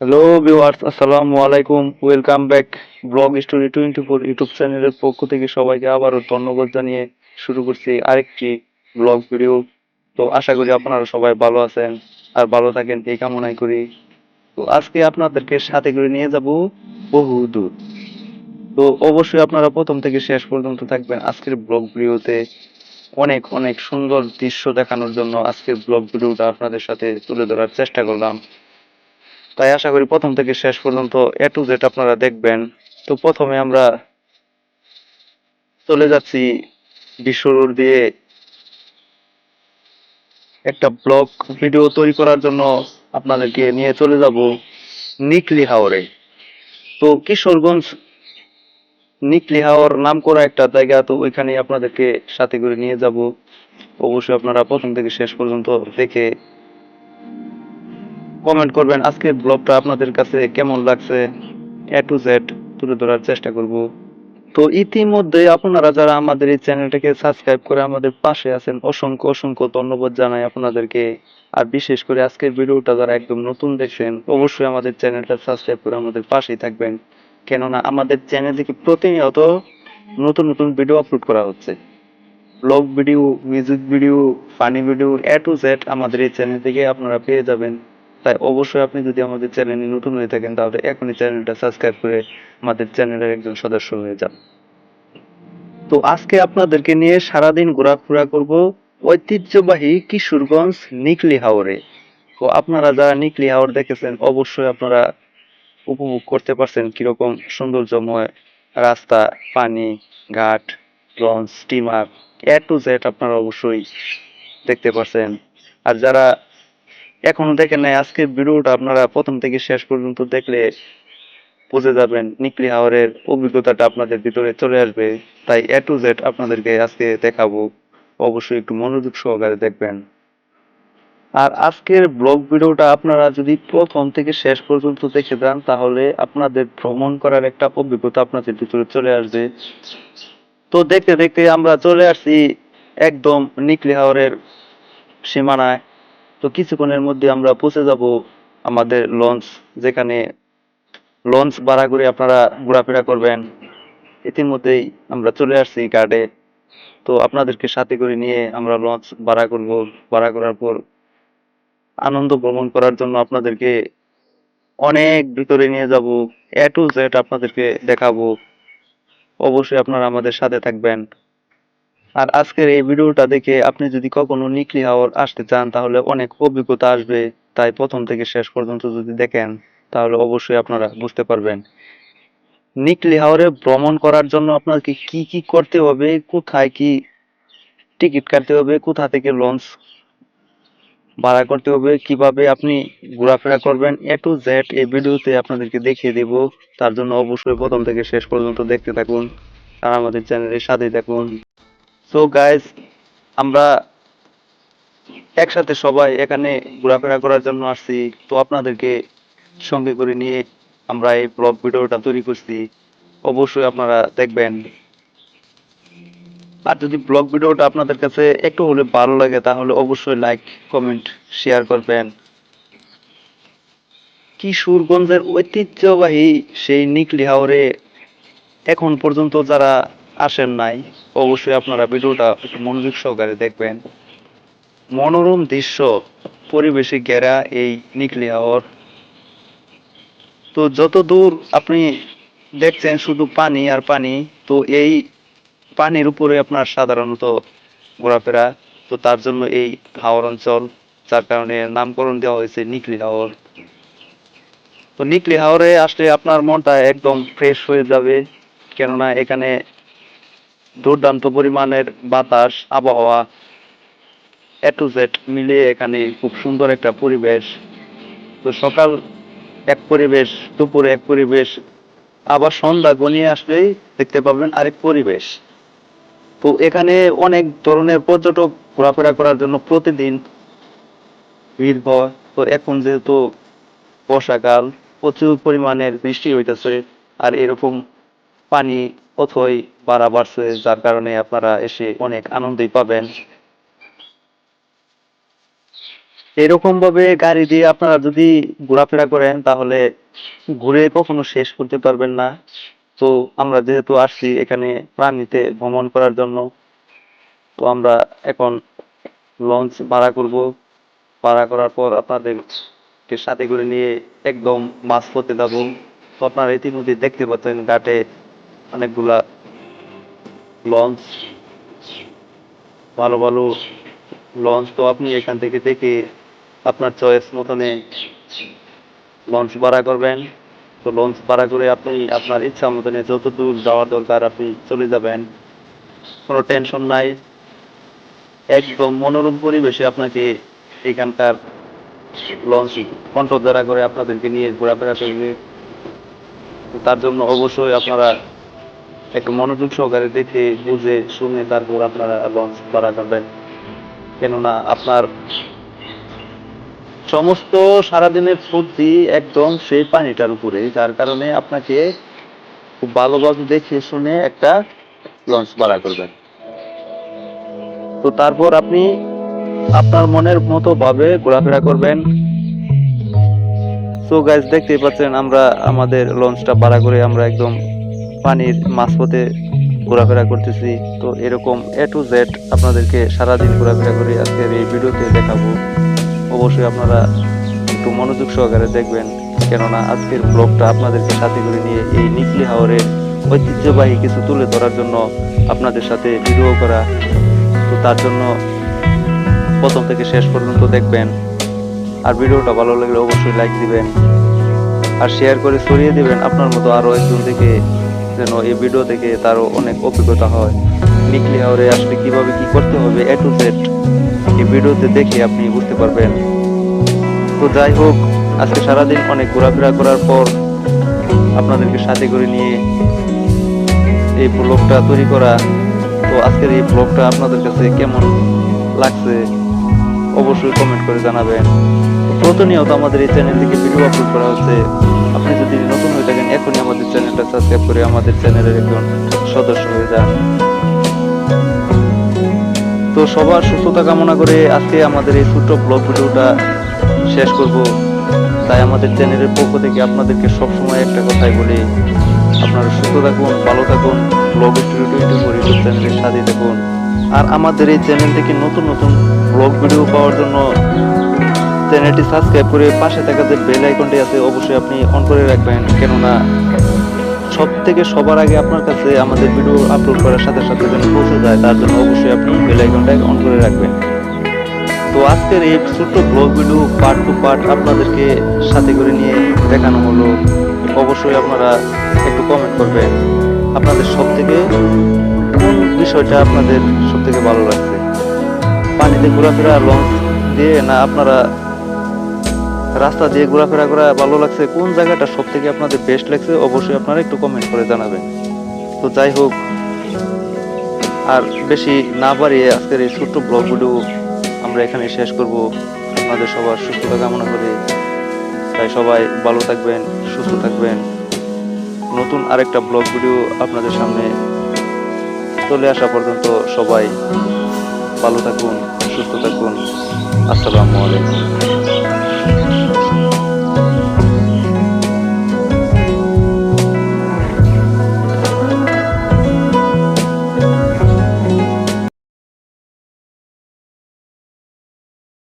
Hello viewers আসসালামু আলাইকুম। Welcome back blog story twenty four YouTube চ্যানেলের পক্ষ থেকে সবাইকে আবারও ধন্যবাদ জানিয়ে শুরু করছি আরেকটি ব্লগ ভিডিও তো আশা করি আপনারা সবাই ভালো আছেন আর ভালো থাকেন, এই কামনাই করি। তো আজকে আপনাদেরকে সাথে করে নিয়ে যাব বহু দূর তো অবশ্যই আপনারা প্রথম থেকে শেষ পর্যন্ত থাকবেন আজকের ব্লগ ভিডিওতে অনেক অনেক সুন্দর দৃশ্য দেখানোর জন্য আজকের ব্লগ ভিডিওটা আপনাদের সাথে তুলে ধরার চেষ্টা করলাম। তাই আশা করি প্রথম থেকে শেষ পর্যন্ত এ টু জেড আপনারা দেখবেন। তো প্রথমে আমরা চলে যাচ্ছি বিশ্ব রোড দিয়ে একটা ব্লগ ভিডিও তৈরি করার জন্য আপনাদেরকে নিয়ে চলে যাব নিকলি হাওরে। তো কিশোরগঞ্জ নিকলি হাওর নাম করা একটা জায়গা, তো ওইখানে আপনাদেরকে সাথে করে নিয়ে যাব। অবশ্যই আপনারা প্রথম থেকে শেষ পর্যন্ত দেখে কমেন্ট করবেন আজকের ব্লগটা আপনাদের কাছে কেমন লাগছে? এ টু জেড তুলে ধরার চেষ্টা করব। তো ইতিমধ্যে আপনারা যারা আমাদের এই চ্যানেলটাকে সাবস্ক্রাইব করে আমাদের পাশে আছেন, অসংখ্য অসংখ্য ধন্যবাদ জানাই আপনাদেরকে। আর বিশেষ করে আজকের ভিডিওটা যারা একদম নতুন দেখছেন, অবশ্যই আমাদের চ্যানেলটা সাবস্ক্রাইব করে আমাদের পাশেই থাকবেন। কেননা আমাদের চ্যানেল থেকে প্রতিনিয়ত নতুন নতুন ভিডিও আপলোড করা হচ্ছে। Blog video music video funny video A to Z আমাদের এই চ্যানেল থেকে আপনারা পেয়ে যাবেন। তাই অবশ্যই আপনি যদি আমাদের চ্যানেলে নতুন হয়ে থাকেন, তাহলে এখনই চ্যানেলটা সাবস্ক্রাইব করে আমাদের চ্যানেলের একজন সদস্য হয়ে যান। তো আজকে আপনাদেরকে নিয়ে সারাদিন ঘোরাফেরা করব ঐতিহ্যবাহী কিশোরগঞ্জ নিকলি হাওরে। তো আপনারা যারা নিকলি হাওর দেখেছেন, অবশ্যই আপনারা উপভোগ করতে পারছেন কীরকম সৌন্দর্যময় রাস্তা, পানি, ঘাট, launch, steamer, A to Z আপনারা অবশ্যই দেখতে পারছেন। আর যারা এখনও দেখেন নাই, আজকের ভিডিওটা আপনারা প্রথম থেকে শেষ পর্যন্ত দেখলে বুঝে যাবেন নিকলি হাওরের অভিজ্ঞতাটা আপনাদের ভিতরে চলে আসবে। তাই এ টু জেড আপনাদেরকে আজকে দেখাবো। অবশ্যই একটু মনোযোগ সহকারে দেখবেন। আর আজকের ব্লগ ভিডিওটা আপনারা যদি প্রথম থেকে শেষ পর্যন্ত দেখে যান, তাহলে আপনাদের ভ্রমণ করার একটা অভিজ্ঞতা আপনাদের ভিতরে চলে আসবে। তো দেখতে দেখতে আমরা চলে আসছি একদম নিকলি হাওরের সীমানায়। তো কিছুক্ষণের মধ্যে আমরা পৌঁছে যাব আমাদের লঞ্চ, যেখানে লঞ্চ ভাড়া করে আপনারা ঘোরাফেরা করবেন। ইতিমধ্যেই আমরা চলে আসছি ঘাটে তো আপনাদেরকে সাথে করে নিয়ে আমরা লঞ্চ ভাড়া করব। ভাড়া করার পর আনন্দ ভ্রমণ করার জন্য আপনাদেরকে অনেক ভিতরে নিয়ে যাব। এ টু জেড আপনাদেরকে দেখাবো। অবশ্যই আপনারা আমাদের সাথে থাকবেন। আর আজকের এই ভিডিওটা দেখে আপনি যদি কখনো নিকলি হাওর আসতে চান, তাহলে অনেক অভিজ্ঞতা আসবে। তাই প্রথম থেকে শেষ পর্যন্ত যদি দেখেন, তাহলে অবশ্যই আপনারা বুঝতে পারবেন। নিকলি হাওরে ভ্রমণ করার জন্য আপনাকে কি কি করতে হবে, কোথায় কি টিকিট কাটতে হবে, কোথা থেকে লঞ্চ ভাড়া করতে হবে, কীভাবে আপনি ঘোরাফেরা করবেন, এ টু জেড এই ভিডিওতে আপনাদেরকে দেখিয়ে দেব। তার জন্য অবশ্যই প্রথম থেকে শেষ পর্যন্ত দেখতে থাকুন, আর আমাদের চ্যানেলের সাথেই থাকুন। সো গাইস আমরা একসাথে সবাই এখানে ঘোরাফেরা করার জন্য আসছি। তো আপনাদেরকে সঙ্গে করে নিয়ে আমরা এই ব্লগ ভিডিওটা তৈরি করছি। অবশ্যই আপনারা দেখবেন। আর যদি ব্লগ ভিডিওটা আপনাদের কাছে একটু হলে ভালো লাগে, তাহলে অবশ্যই লাইক কমেন্ট শেয়ার করবেন। কিশোরগঞ্জের ঐতিহ্যবাহী সেই নিকলি হাওরে এখন পর্যন্ত যারা আসেন নাই, অবশ্যই আপনারা ভিডিওটা একটু মনোযোগ সহকারে দেখবেন। মনোরম দৃশ্য, পরিবেশে ঘেরা এই নিকলি হাওর। তো যত দূর আপনি দেখছেন শুধু পানি আর পানি, তো এই পানির উপরে আপনার সাধারণত ঘোরাফেরা, তো তার জন্য এই হাওর অঞ্চল, যার কারণে নামকরণ দেওয়া হয়েছে নিকলি হাওর। তো নিকলি হাওরে আসলে আপনার মনটা একদম ফ্রেশ হয়ে যাবে, কেননা এখানে দুর্দান্ত পরিমাণের বাতাস, আবহাওয়া এ টু জেড মিলিয়ে এখানে খুব সুন্দর একটা পরিবেশ। তো সকাল এক পরিবেশ, দুপুরে এক পরিবেশ, আবার সন্ধ্যা গনিয়ে আসলেই দেখতে পাবেন আরেক পরিবেশ। তো এখানে অনেক ধরনের পর্যটক ঘোরাফেরা করার জন্য প্রতিদিন ভিড় হয়। তো এখন যেহেতু বর্ষাকাল, প্রচুর পরিমাণের বৃষ্টি হইতেছে, আর এরকম পানি অথই বাড়া বাড়ছে, যার কারণে আপনারা এসে অনেক আনন্দই পাবেন। এরকম ভাবে গাড়ি দিয়ে আপনারা যদি ঘোরাফেরা করেন, তাহলে ঘুরে কখনো শেষ করতে পারবেন না। তো আমরা যেহেতু আসছি এখানে প্রাণীতে ভ্রমণ করার জন্য, তো আমরা এখন লঞ্চ ভাড়া করব। ভাড়া করার পর আপনাদেরকে সাথে করে নিয়ে একদম মাছ পথে যাব। তো আপনারা ইতিমধ্যে দেখতে পাচ্ছেন ঘাটে অনেকগুলা লঞ্চ ভালো ভালো লঞ্চ তো আপনি এখান থেকে দেখে আপনার চয়েস মতনে লঞ্চ ভাড়া করবেন। তো লঞ্চ ভাড়া করে আপনি আপনার ইচ্ছা মতনে যত দূর যাওয়ার দরকার আপনি চলে যাবেন। কোনো টেনশন নাই। একদম মনোরম পরিবেশে আপনাকে এখানকার লঞ্চ কন্ট্রোল দ্বারা করে আপনাদেরকে নিয়ে ঘোরাফেরা করবে। তার জন্য অবশ্যই আপনারা একটু মনোযোগ সহকারে দেখে, বুঝে, শুনে তারপর আপনারা লঞ্চ ভাড়া করবেন কেননা আপনার সমস্ত সারাদিনের ফুর্তি একদম সেই পানিটার উপরে, যার কারণে আপনাকে খুব ভালোভাবে দেখে, শুনে একটা লঞ্চ ভাড়া করবেন। তো তারপর আপনি আপনার মনের মতো ভাবে ঘোরাফেরা করবেন। সো গাইজ দেখতেই পাচ্ছেন আমরা, আমাদের লঞ্চটা ভাড়া করে আমরা একদম পানির মাঝপথে ঘোরাফেরা করতেছি। তো এরকম এ টু জেড আপনাদেরকে সারাদিন ঘোরাফেরা করে আজকের এই ভিডিওতে দেখাবো। অবশ্যই আপনারা একটু মনোযোগ সহকারে দেখবেন, কেননা আজকের ব্লগটা আপনাদেরকে সাথে করে নিয়ে এই নিকলি হাওরের ঐতিহ্যবাহী কিছু তুলে ধরার জন্য আপনাদের সাথে ভিডিও করা। তো তার জন্য প্রথম থেকে শেষ পর্যন্ত দেখবেন। আর ভিডিওটা ভালো লাগলে অবশ্যই লাইক দিবেন। আর শেয়ার করে ছড়িয়ে দিবেন আপনার মতো আরও একজন থেকে যেন এই ভিডিও থেকে তারও অনেক অভিজ্ঞতা হয়। নিকলি হাওরে আসলে কীভাবে কি করতে হবে এ টু জেড এই ভিডিওতে দেখে আপনি বুঝতে পারবেন। তো যাই হোক, আজকে সারাদিন অনেক ঘোরাফেরা করার পর আপনাদেরকে সাথে করে নিয়ে এই ব্লগটা তৈরি করা। তো আজকের এই ব্লগটা আপনাদের কাছে কেমন লাগছে অবশ্যই কমেন্ট করে জানাবেন। প্রতিনিয়ত আমাদের এই চ্যানেল থেকে ভিডিও আপলোড করা হচ্ছে। সাবস্ক্রাইব করে আমাদের চ্যানেলের একজন সদস্য হয়ে যান। তো সবার সুস্থতা কামনা করে আজকে আমাদের এই ছোট্ট ব্লগ ভিডিওটা শেষ করব। তাই আমাদের চ্যানেলের পক্ষ থেকে আপনাদেরকে সবসময় একটা কথাই বলি, আপনারা সুস্থ থাকুন, ভালো থাকুন, ব্লগ স্টুডিও টোয়েন্টি চ্যানেলের সাথে থাকুন আর আমাদের এই চ্যানেল থেকে নতুন নতুন ব্লগ ভিডিও পাওয়ার জন্য চ্যানেলটি সাবস্ক্রাইব করে পাশে থাকা যে বেল আইকনটি আছে, অবশ্যই আপনি অন করে রাখবেন। কেননা সব থেকে সবার আগে আপনার কাছে আমাদের ভিডিও আপলোড করার সাথে সাথে যেন পৌঁছে যায়, তার জন্য অবশ্যই আপনি বেল আইকনটা অন করে রাখবেন। তো আজকের এই ছোট্ট blog video part two part আপনাদেরকে সাথে করে নিয়ে দেখানো হলো। অবশ্যই আপনারা একটু কমেন্ট করবেন, আপনাদের সব থেকে কোন বিষয়টা আপনাদের সব থেকে ভালো লাগছে? পানিতে ঘোরাফেরা, লঞ্চ দিয়ে না আপনারা রাস্তা দিয়ে ঘোরাফেরা করা ভালো লাগছে, কোন জায়গাটা সব থেকে আপনাদের বেস্ট লাগছে অবশ্যই আপনারা একটু কমেন্ট করে জানাবেন। তো যাই হোক, আর বেশি না বাড়িয়ে আজকের এই ছোট্ট ব্লগ ভিডিও আমরা এখানে শেষ করব। আপনাদের সবার সুস্থতা কামনা করে। তাই সবাই ভালো থাকবেন, সুস্থ থাকবেন। নতুন আরেকটা ব্লগ ভিডিও আপনাদের সামনে চলে আসা পর্যন্ত সবাই ভালো থাকুন, সুস্থ থাকুন। আসসালামু আলাইকুম।